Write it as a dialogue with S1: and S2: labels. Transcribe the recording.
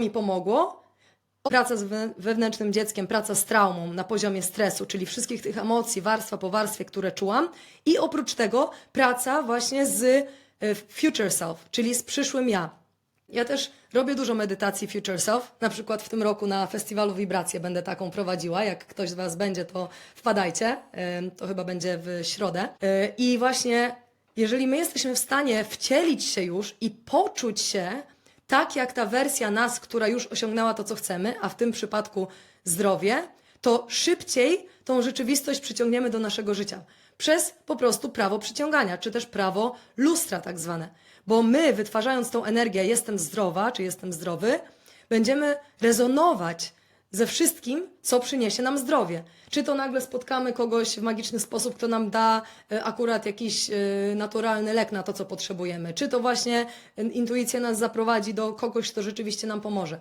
S1: mi pomogło. Praca z we- wewnętrznym dzieckiem, praca z traumą na poziomie stresu, czyli wszystkich tych emocji, warstwa po warstwie, które czułam. I oprócz tego praca właśnie z e, future self, czyli z przyszłym ja. Ja też robię dużo medytacji Future Self. Na przykład w tym roku na festiwalu Wibracje będę taką prowadziła. Jak ktoś z Was będzie, to wpadajcie. To chyba będzie w środę. Yy, I właśnie, jeżeli my jesteśmy w stanie wcielić się już i poczuć się tak, jak ta wersja nas, która już osiągnęła to, co chcemy, a w tym przypadku zdrowie, to szybciej tą rzeczywistość przyciągniemy do naszego życia. Przez po prostu prawo przyciągania, czy też prawo lustra, tak zwane. Bo my, wytwarzając tą energię, jestem zdrowa, czy jestem zdrowy, będziemy rezonować ze wszystkim, co przyniesie nam zdrowie. Czy to nagle spotkamy kogoś w magiczny sposób, kto nam da e, akurat jakiś e, naturalny lek na to, co potrzebujemy, czy to właśnie e, intuicja nas zaprowadzi do kogoś, kto rzeczywiście nam pomoże.